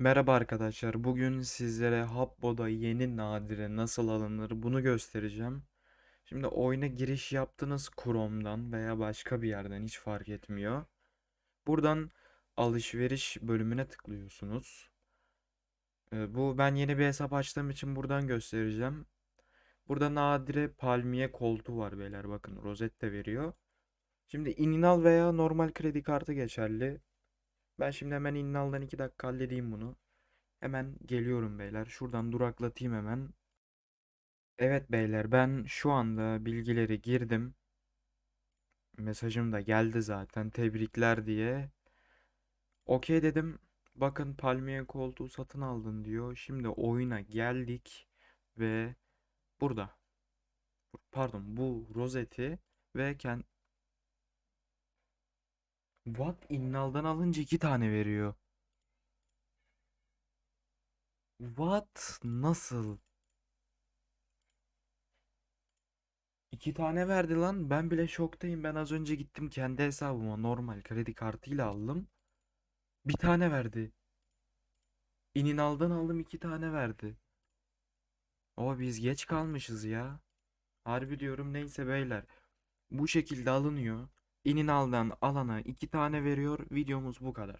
Merhaba arkadaşlar. Bugün sizlere Habbo'da yeni nadire nasıl alınır bunu göstereceğim. Şimdi oyuna giriş yaptınız Chrome'dan veya başka bir yerden hiç fark etmiyor. Buradan alışveriş bölümüne tıklıyorsunuz. Ee, bu ben yeni bir hesap açtığım için buradan göstereceğim. Burada nadire palmiye koltuğu var beyler bakın rozet de veriyor. Şimdi ininal veya normal kredi kartı geçerli. Ben şimdi hemen ininaldan 2 dakika halledeyim bunu. Hemen geliyorum beyler. Şuradan duraklatayım hemen. Evet beyler ben şu anda bilgileri girdim. Mesajım da geldi zaten. Tebrikler diye. Okey dedim. Bakın palmiye koltuğu satın aldın diyor. Şimdi oyuna geldik ve burada. Pardon bu rozeti ve kend... What? İnnal'dan alınca iki tane veriyor. What? Nasıl? İki tane verdi lan. Ben bile şoktayım. Ben az önce gittim kendi hesabıma normal kredi kartıyla aldım. Bir tane verdi. İninal'dan aldım iki tane verdi. O biz geç kalmışız ya. Harbi diyorum neyse beyler. Bu şekilde alınıyor. İninal'dan alana iki tane veriyor. Videomuz bu kadar.